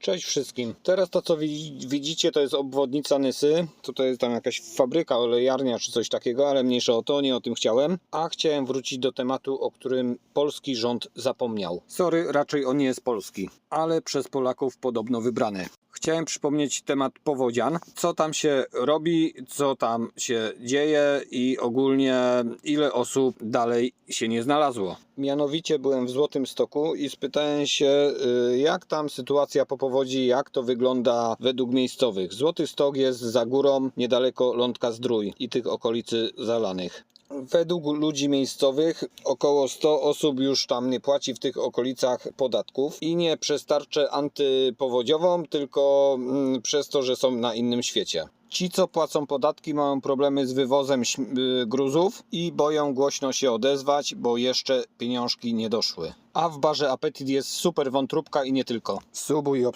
Cześć wszystkim. Teraz to co wi- widzicie to jest obwodnica Nysy. To jest tam jakaś fabryka, olejarnia czy coś takiego, ale mniejsza o to, nie o tym chciałem. A chciałem wrócić do tematu, o którym polski rząd zapomniał. Sorry, raczej on nie jest polski, ale przez Polaków podobno wybrany. Chciałem przypomnieć temat powodzian, co tam się robi, co tam się dzieje i ogólnie ile osób dalej się nie znalazło. Mianowicie byłem w Złotym Stoku i spytałem się, y, jak tam sytuacja po powodzi, jak to wygląda według miejscowych. Złoty Stok jest za górą, niedaleko Lądka Zdrój i tych okolicy zalanych. Według ludzi miejscowych około 100 osób już tam nie płaci w tych okolicach podatków i nie przez tarczę antypowodziową, tylko mm, przez to, że są na innym świecie. Ci, co płacą podatki, mają problemy z wywozem y, gruzów i boją głośno się odezwać, bo jeszcze pieniążki nie doszły. A w barze Apetit jest super wątróbka i nie tylko. Subuj